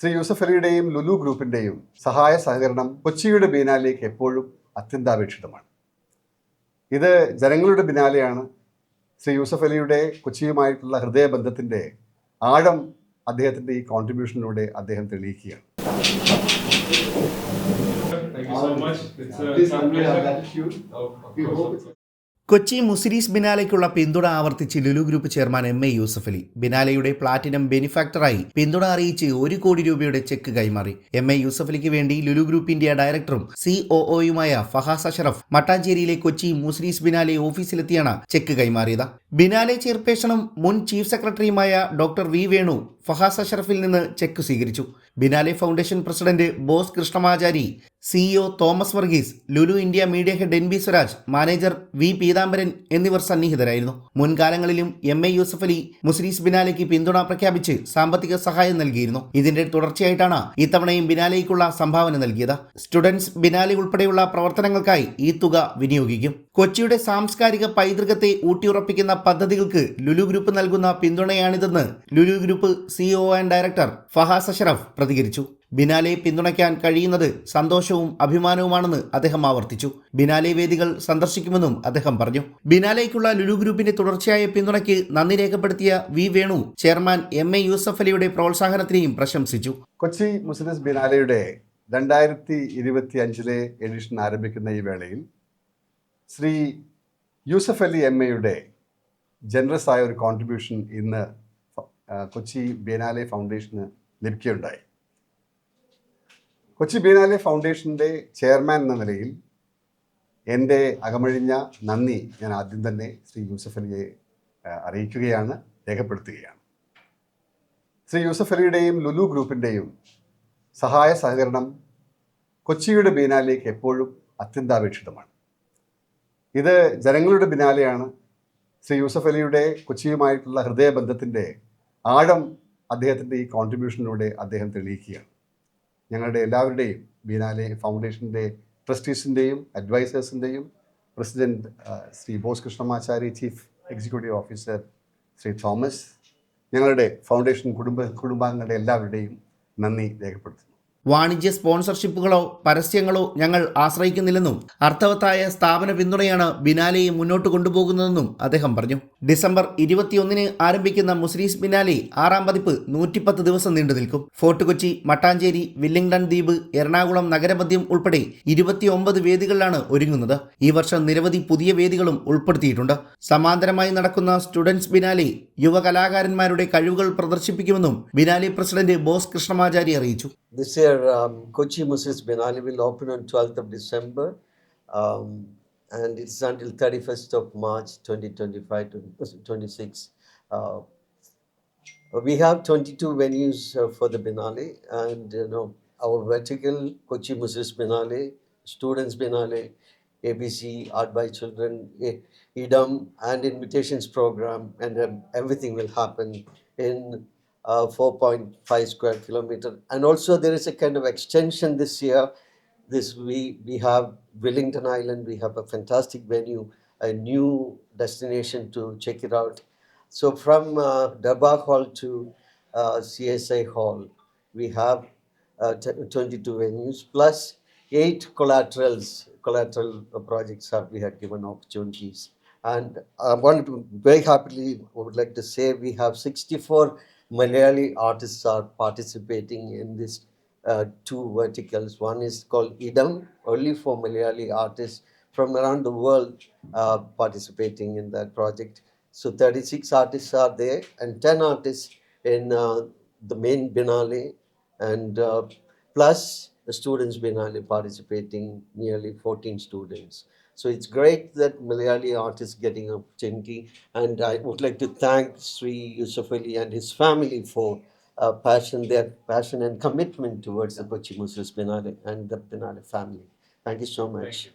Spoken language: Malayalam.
ശ്രീ യൂസഫ് അലിയുടെയും ലുലു ഗ്രൂപ്പിന്റെയും സഹായ സഹകരണം കൊച്ചിയുടെ ബീനാലേക്ക് എപ്പോഴും അത്യന്താപേക്ഷിതമാണ് ഇത് ജനങ്ങളുടെ ബിനാലെയാണ് ശ്രീ യൂസഫ് അലിയുടെ കൊച്ചിയുമായിട്ടുള്ള ഹൃദയബന്ധത്തിന്റെ ആഴം അദ്ദേഹത്തിന്റെ ഈ കോൺട്രിബ്യൂഷനിലൂടെ അദ്ദേഹം തെളിയിക്കുകയാണ് Thank you so much. It's a, it's pleasure. Kochi Muziris ബിനാലയ്ക്കുള്ള പിന്തുണ ആവർത്തിച്ച് Lulu group chairman M A Yusuffali ബിനാലയുടെ platinum ബെനിഫാക്ടറായി പിന്തുണ അറിയിച്ച് ഒരു കോടി രൂപയുടെ ചെക്ക് കൈമാറി. എം എ യൂസഫലിക്ക് വേണ്ടി ലുലു ഗ്രൂപ്പ് ഇന്ത്യ ഡയറക്ടറും സി ഒ ഒയുമായ ഫഹാസ് അഷറഫ് മട്ടാഞ്ചേരിയിലെ കൊച്ചി മുസിരീസ് ബിനാലെ ഓഫീസിലെത്തിയാണ് ചെക്ക് കൈമാറിയത്. ബിനാലെ ചെയർപേഴ്സണും മുൻ ചീഫ് സെക്രട്ടറിയുമായ ഡോക്ടർ വി വേണു ഫഹാസ് അഷറഫിൽ നിന്ന് ചെക്ക് സ്വീകരിച്ചു. Biennale foundation president Bose Krishnamachari CEO Thomas Varghese Lulu India media head N B Swaraj manager V Peethambaran എന്നിവർ സന്നിഹിതരായിരുന്നു. മുൻകാലങ്ങളിലും എം എ യൂസഫ് അലി മുസ്ലിസ് ബിനാലയ്ക്ക് പിന്തുണ പ്രഖ്യാപിച്ച് സാമ്പത്തിക സഹായം നൽകിയിരുന്നു. ഇതിന്റെ തുടർച്ചയായിട്ടാണ് ഇത്തവണയും ബിനാലയ്ക്കുള്ള സംഭാവന നൽകിയത്. സ്റ്റുഡൻസ് ബിനാലെ ഉൾപ്പെടെയുള്ള പ്രവർത്തനങ്ങൾക്കായി ഈ തുക വിനിയോഗിക്കും. കൊച്ചിയുടെ സാംസ്കാരിക പൈതൃകത്തെ ഊട്ടിയുറപ്പിക്കുന്ന പദ്ധതികൾക്ക് ലുലു ഗ്രൂപ്പ് നൽകുന്ന പിന്തുണയാണിതെന്ന് Lulu group CEO and director Fahas Ashraf പ്രതികരിച്ചു. ബിനാലെ പിന്തുണയ്ക്കാൻ കഴിയുന്നത് സന്തോഷവും അഭിമാനവുമാണെന്ന് അദ്ദേഹം ആവർത്തിച്ചു. ബിനാലെ വേദികൾ സന്ദർശിക്കുമെന്നും അദ്ദേഹം പറഞ്ഞു. ബിനാലേക്കുള്ള ലുലു ഗ്രൂപ്പിന്റെ തുടർച്ചയായ പിന്തുണയ്ക്ക് നന്ദി രേഖപ്പെടുത്തിയ V Venu chairman M A Yusuf അലിയുടെ പ്രോത്സാഹനത്തിനെയും പ്രശംസിച്ചു. കൊച്ചി മുസ്ലിംസ് ബിനാലയുടെ രണ്ടായിരത്തി ഇരുപത്തി അഞ്ചിലെ എഡിഷൻ ആരംഭിക്കുന്ന ഈ വേളയിൽ ശ്രീ യൂസഫ് അലി എം എയുടെ ജനറസ് ആയ ഒരു കോൺട്രിബ്യൂഷൻ ഇന്ന് കൊച്ചി ബിനാലെ ഫൗണ്ടേഷന് ലഭിക്കുകയുണ്ടായി. കൊച്ചി ബീനാലെ ഫൗണ്ടേഷന്റെ ചെയർമാൻ എന്ന നിലയിൽ എന്റെ അകമഴിഞ്ഞ നന്ദി ഞാൻ ആദ്യം തന്നെ ശ്രീ യൂസഫ് അലിയെ അറിയിക്കുകയാണ് രേഖപ്പെടുത്തുകയാണ്. ശ്രീ യൂസഫ് അലിയുടെയും ലുലു ഗ്രൂപ്പിന്റെയും സഹായ സഹകരണം കൊച്ചിയുടെ ബീനാലേക്ക് എപ്പോഴും അത്യന്താപേക്ഷിതമാണ്. ഇത് ജനങ്ങളുടെ ബിനാലെയാണ്. ശ്രീ യൂസഫ് അലിയുടെ കൊച്ചിയുമായിട്ടുള്ള ഹൃദയബന്ധത്തിന്റെ ആഴം അദ്ദേഹത്തിന്റെ ഈ കോൺട്രിബ്യൂഷനിലൂടെ അദ്ദേഹം തെളിയിക്കുകയാണ്. ഞങ്ങളുടെ എല്ലാവരുടെയും ബീനാലെ ഫൗണ്ടേഷന്റെ ട്രസ്റ്റീസിന്റെയും അഡ്വൈസേഴ്സിന്റെയും president Shri Bose Krishnamachari chief executive officer Shri Thomas ഞങ്ങളുടെ ഫൗണ്ടേഷൻ കുടുംബ കുടുംബാംഗങ്ങളുടെ എല്ലാവരുടെയും നന്ദി രേഖപ്പെടുത്തുന്നു. വാണിജ്യ സ്പോൺസർഷിപ്പുകളോ പരസ്യങ്ങളോ ഞങ്ങൾ ആശ്രയിക്കുന്നില്ലെന്നും അർത്ഥവത്തായ സ്ഥാപന പിന്തുണയാണ് ബിനാലെയെ മുന്നോട്ട് കൊണ്ടുപോകുന്നതെന്നും അദ്ദേഹം പറഞ്ഞു. ഡിസംബർ ഇരുപത്തിയൊന്നിന് ആരംഭിക്കുന്ന മുസ്ലിസ് ബിനാലെ ആറാം പതിപ്പ് നൂറ്റിപ്പത്ത് ദിവസം നീണ്ടു നിൽക്കും. ഫോർട്ട് കൊച്ചി മട്ടാഞ്ചേരി വില്ലിംഗ്ടൺ ദ്വീപ് എറണാകുളം നഗരമധ്യം ഉൾപ്പെടെ ഇരുപത്തിയൊമ്പത് വേദികളിലാണ് ഒരുങ്ങുന്നത്. ഈ വർഷം നിരവധി പുതിയ വേദികളും ഉൾപ്പെടുത്തിയിട്ടുണ്ട്. സമാന്തരമായി നടക്കുന്ന സ്റ്റുഡൻസ് ബിനാലെ യുവകലാകാരന്മാരുടെ കഴിവുകൾ പ്രദർശിപ്പിക്കുമെന്നും ബിനാലെ പ്രസിഡന്റ് ബോസ് കൃഷ്ണമാചാരി അറിയിച്ചു. Year, um, Kochi Moses Benali will open on 12th of December, um, and it's until 31st of March 2025 to 26. Uh, we have 22 venues uh, for the Benali, and you know our vertical Kochi Moses Benali, Students Benali, ABC Art by Children, EDAM, and invitations program, and um, everything will happen in uh, 4.5 square kilometer. And also there is a kind of extension this year. This we we have Wellington Island. We have a fantastic venue, a new destination to check it out. So from uh, Hall to uh, CSI Hall, we have uh, t- 22 venues plus eight collaterals. Collateral projects have we had given opportunities. And I want to very happily would like to say we have 64 Malayali artists are participating in this uh, two verticals. One is called Idam, only for Malayali artists from around the world uh, participating in that project. So 36 artists are there and 10 artists in uh, the main Binale and uh, plus the students Binale participating, nearly 14 students. So it's great that Malayali artists getting opportunity, and I would like to thank Sri Yusuf Ali and his family for uh, passion, their passion and commitment towards the Kochi Muslims Binale and the Binale family. Thank you so much.